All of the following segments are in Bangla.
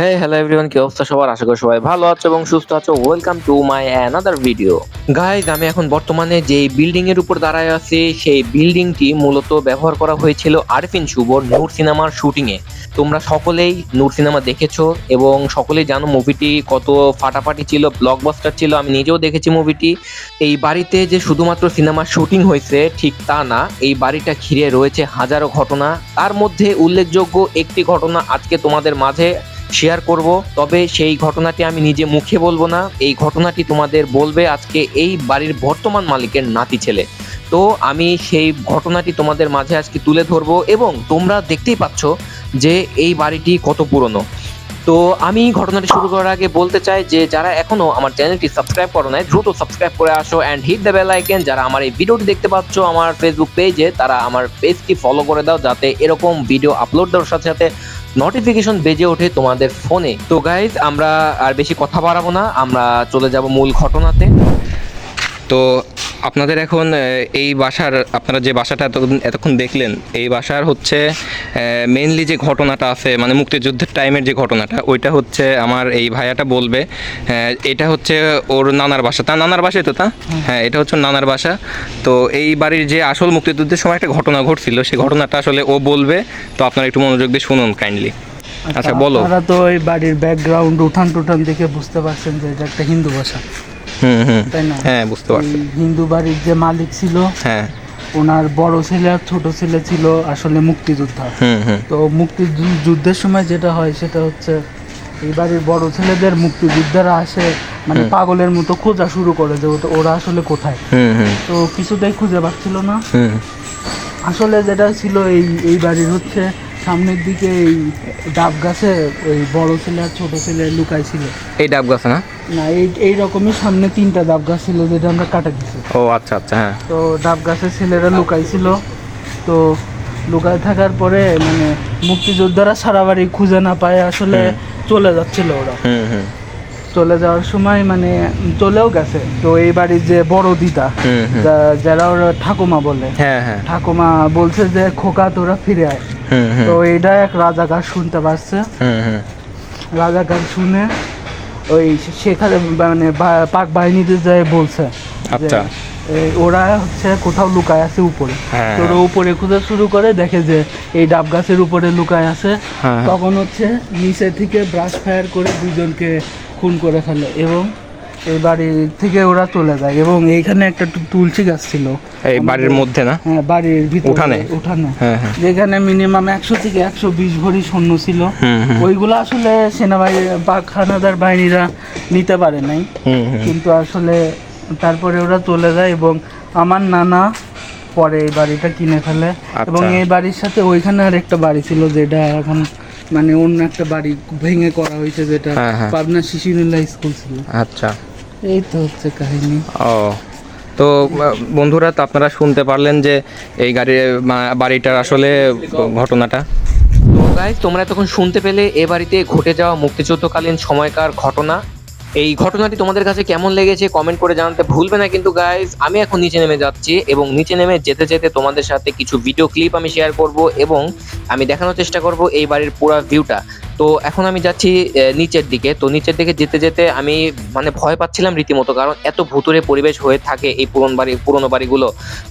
হ্যাঁ হ্যালো এভরিওয়ান কি অবস্থা সবার? আশা করি সবাই ভালো আছো এবং সুস্থ আছো। Welcome to my another video guys আমি এখন বর্তমানে যে বিল্ডিং এর উপর দাঁড়ায় আছি, সেই বিল্ডিংটি মূলত ব্যবহার করা হয়েছিল আরফিন শুভ নূর সিনেমার শুটিং এ। তোমরা সকলেই নূর সিনেমা দেখেছ এবং সকলেই জানো মুভিটি কত ফাটাফাটি ছিল ব্লকবাস্টার ছিল, আমি নিজেও দেখেছি মুভিটি এই বাড়িতে যে শুধুমাত্র সিনেমার শুটিং হয়েছে, ঠিক তা না, এই বাড়িটা ঘিরে রয়েছে হাজারো ঘটনা। তার মধ্যে উল্লেখযোগ্য একটি ঘটনা আজকে তোমাদের মাঝে। শেয়ার করব, তবে সেই ঘটনাটি আমি নিজে মুখে বলব না। এই ঘটনাটি তোমাদের বলবে আজকে এই বাড়ির বর্তমান মালিকের নাতি ছেলে। তো আমি সেই ঘটনাটি তোমাদের মাঝে আজকে তুলে ধরবো এবং তোমরা দেখতেই পাচ্ছ যে এই বাড়িটি কত পুরনো। তো আমি ঘটনাটি শুরু করার আগে বলতে চাই যে যারা এখনও আমার চ্যানেলটি সাবস্ক্রাইব করো নাই, দ্রুত সাবস্ক্রাইব করে আসো and hit the bell icon যারা আমার এই ভিডিওটি দেখতে পাচ্ছ আমার ফেসবুক পেজে তারা আমার পেজটি ফলো করে দাও যাতে এরকম ভিডিও আপলোড দেওয়ার সাথে সাথে নোটিফিকেশন বেজে ওঠে তোমাদের ফোনে তো গাইজ আমরা আর বেশি কথা বাড়াবো না, আমরা চলে যাব মূল ঘটনাতে। তো আপনাদের এখন এই বাসার আপনারা যে বাসাটা এতক্ষণ এতক্ষণ দেখলেন এই বাসার হচ্ছে মেনলি যে ঘটনাটা আছে মানে মুক্তিযুদ্ধের টাইমের যে ঘটনাটা ওইটা হচ্ছে আমার এই ভাইয়াটা বলবে এটা হচ্ছে ওর নানার বাসা। তা নানার বাসাই তো তা? হ্যাঁ এটা হচ্ছে নানার বাসা। তো এই বাড়ির যে আসল মুক্তিযুদ্ধের সময় একটা ঘটনা ঘটছিল সেই ঘটনাটা আসলে ও বলবে তো আপনারা একটু মনোযোগ দিয়ে শুনুন কাইন্ডলি আচ্ছা বলো। আপনারা তো এই বাড়ির ব্যাকগ্রাউন্ড উঠান টুঠান দেখে বুঝতে পারছেন যে এটা একটা হিন্দু ভাষা হুম হুম হ্যাঁ বুঝতে পারছি। হিন্দু বাড়ির যে মালিক ছিল হ্যাঁ। ওনার বড় ছেলে আর ছোট ছেলে ছিল আসলে মুক্তিযোদ্ধা। তো মুক্তিযুদ্ধের সময় যেটা হয় সেটা হচ্ছে এই বাড়ির বড় ছেলেদের মুক্তিযোদ্ধারা আসে মানে পাগলের মতো খোঁজা শুরু করে যে ওটা- ওরা আসলে কোথায়। হুম হুম। তো কিছুতেই খুঁজে পাচ্ছিল না। আসলে যেটা ছিল এই এই বাড়ির হচ্ছে সামনের দিকে এই ডাব গাছে ওই বড় ছেলে আর ছোট ছেলে লুকাই ছিল এই ডাব গাছ না? না এই এই রকমই সামনে তিনটা ডাব গাছ ছিল যেটা আমরা কাটা দিছি। ও আচ্ছা আচ্ছা হ্যাঁ। তো ডাব গাছের ছেলেরা লুকাইছিল। তো লুকায় থাকার পরে মানে মুক্তিযোদ্ধারা সারা বাড়ি খুঁজে না পায় আসলে চলে যাচ্ছিল ওরা। হুম হুম। চলে যাওয়ার সময় মানে চলেও গেছে। তো এই বাড়ির যে বড় দিদা যারা ওরা ঠাকুমা বলে হ্যাঁ হ্যাঁ। ঠাকুমা বলছে যে খোকা তোরা ফিরে আয়। তো এটা এক রাজা গান শুনতে পারছে। হুম হুম রাজাকার শুনে ওই সেখানে মানে পাক বাহিনীতে যায় বলছে আচ্ছা। ওরা হচ্ছে কোথাও লুকায় আছে উপরে। হ্যাঁ, তো ওরা উপরে খুঁজে শুরু করে দেখে যে এই ডাব গাছের উপরে লুকায় আছে। হ্যাঁ। তখন হচ্ছে নিচে থেকে ব্রাশ ফায়ার করে দুজনকে খুন করে ফেলে এবং এই বাড়ি থেকে ওরা চলে যায় এবং এইখানে একটা তুলসী গাছ ছিল। এই বাড়ির মধ্যে না? হ্যাঁ বাড়ির ভিতরে উঠানে? উঠানে। হ্যাঁ হ্যাঁ। যেখানে মিনিমাম একশো থেকে একশো বিশ ভরি সৈন্য ছিল। ওইগুলো আসলে সেনাবাহিনী বা খানাদার বাহিনীরা নিতে পারে নাই। কিন্তু আসলে তারপরে ওরা চলে যায় এবং আমার নানা পরে এই বাড়িটা কিনে ফেলে। এবং আচ্ছা। এই বাড়ির সাথে ওইখানে আর একটা বাড়ি ছিল যেটা এখন মানে অন্য একটা বাড়ি ভেঙে করা হয়েছে যেটা হ্যাঁ। পাবনা শিশিরুল্লাহ স্কুল ছিল। আচ্ছা। এই তো হচ্ছে কাহিনী। ও তো বন্ধুরা তো আপনারা শুনতে পারলেন যে এই গাড়ির বাড়িটার আসলে ঘটনাটা? তো গাইজ তোমরা তখন শুনতে পেলে এ বাড়িতে ঘটে যাওয়া মুক্তিযুদ্ধকালীন সময়কার ঘটনা। এই ঘটনাটি তোমাদের কাছে কেমন লেগেছে কমেন্ট করে জানাতে ভুলবে না কিন্তু গাইজ আমি এখন নিচে নেমে যাচ্ছি এবং নিচে নেমে যেতে যেতে তোমাদের সাথে কিছু ভিডিও ক্লিপ আমি শেয়ার করব এবং আমি দেখানোর চেষ্টা করব এই বাড়ির পুরো ভিউটা তো এখন আমি যাচ্ছি নিচের দিকে। তো নিচের দিকে যেতে যেতে আমি মানে ভয় পাচ্ছিলাম রীতিমতো কারণ এত ভুতুরে পরিবেশ হয়ে থাকে এই পুরনো বাড়ি, পুরনো বাড়িগুলো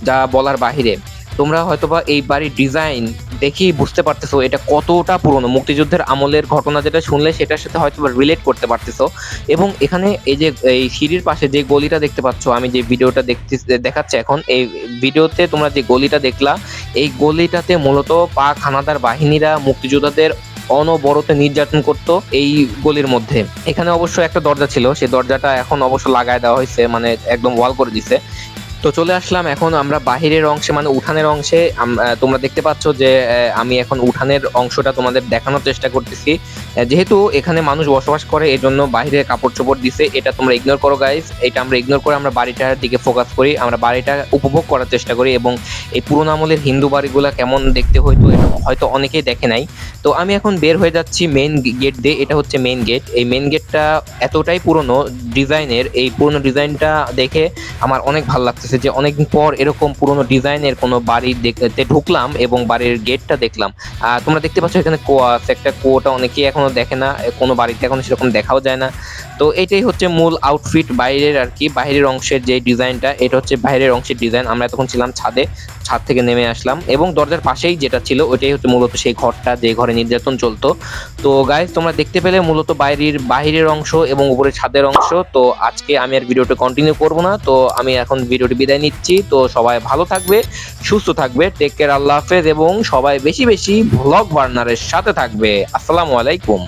যা বলার বাহিরে। তোমরা হয়তোবা এই বাড়ির ডিজাইন দেখেই বুঝতে পারতেছো এটা কতটা পুরনো। মুক্তিযুদ্ধের আমলের ঘটনা যেটা শুনলে সেটার সাথে হয়তো রিলেট করতে পারতেছো। এবং এখানে এই যে, এই সিঁড়ির পাশে যে গলিটা দেখতে পাচ্ছ, আমি যে ভিডিওটা দেখতে, দেখাচ্ছে এখন, এই ভিডিওতে তোমরা যে গলিটা দেখলা, এই গলিটাতে মূলত পাক হানাদার বাহিনীরা মুক্তিযোদ্ধাদের অনবরত নির্যাতন করত এই গলির মধ্যে। এখানে অবশ্য একটা দরজা ছিল সেই দরজাটা এখন অবশ্য লাগায় দেওয়া হয়েছে মানে একদম ওয়াল করে দিছে। তো চলে আসলাম এখন আমরা বাহিরের অংশে মানে উঠানের অংশে। তোমরা দেখতে পাচ্ছ যে আমি এখন উঠানের অংশটা তোমাদের দেখানোর চেষ্টা করতেছি। যেহেতু এখানে মানুষ বসবাস করে এই জন্য বাইরে কাপড় চোপড় দিছে, এটা তোমরা ইগনোর করো গাইস এটা আমরা ইগনোর করে আমরা বাড়িটার দিকে ফোকাস করি, আমরা বাড়িটা উপভোগ করার চেষ্টা করি এবং এই পুরোনো আমলের হিন্দু বাড়িগুলা কেমন দেখতে হয়তো হয়তো অনেকেই দেখে নাই। তো আমি এখন বের হয়ে যাচ্ছি মেন গেট দিয়ে, এটা হচ্ছে মেন গেট এই মেন গেটটা এতটাই পুরনো ডিজাইনের এই পুরনো ডিজাইনটা দেখে আমার অনেক ভালো লাগছে লাগতেছে যে অনেকদিন পর এরকম পুরনো ডিজাইনের কোনো বাড়ি দেখতে ঢুকলাম এবং বাড়ির গেটটা দেখলাম। তোমরা দেখতে পাচ্ছ এখানে কুয়া একটা কুয়োটা অনেকেই এখনও দেখে না, কোনো বাড়িতে এখনও সেরকম দেখাও যায় না। তো এটাই হচ্ছে মূল আউটফিট বাইরের আর কি, বাইরের অংশের যে ডিজাইনটা, এটা হচ্ছে বাইরের অংশের ডিজাইন। আমরা তখন ছিলাম ছাদে, ছাদ থেকে নেমে আসলাম এবং দরজার পাশেই যেটা ছিল, ওইটাই হচ্ছে মূলত সেই ঘরটা, যে ঘরে নির্যাতন চলতো। তো গাইজ তোমরা দেখতে পেলে মূলত বাইরের বাইরের অংশ এবং উপরে ছাদের অংশ। তো আজকে আমি আর ভিডিওটা কন্টিনিউ করব না। তো আমি এখন ভিডিওটি বিদায় নিচ্ছি। তো সবাই ভালো থাকবে, সুস্থ থাকবে টেক কেয়ার আল্লাহ হাফেজ এবং সবাই বেশি বেশি ভ্লগ বার্নারের সাথে থাকবে। আসসালামু আলাইকুম।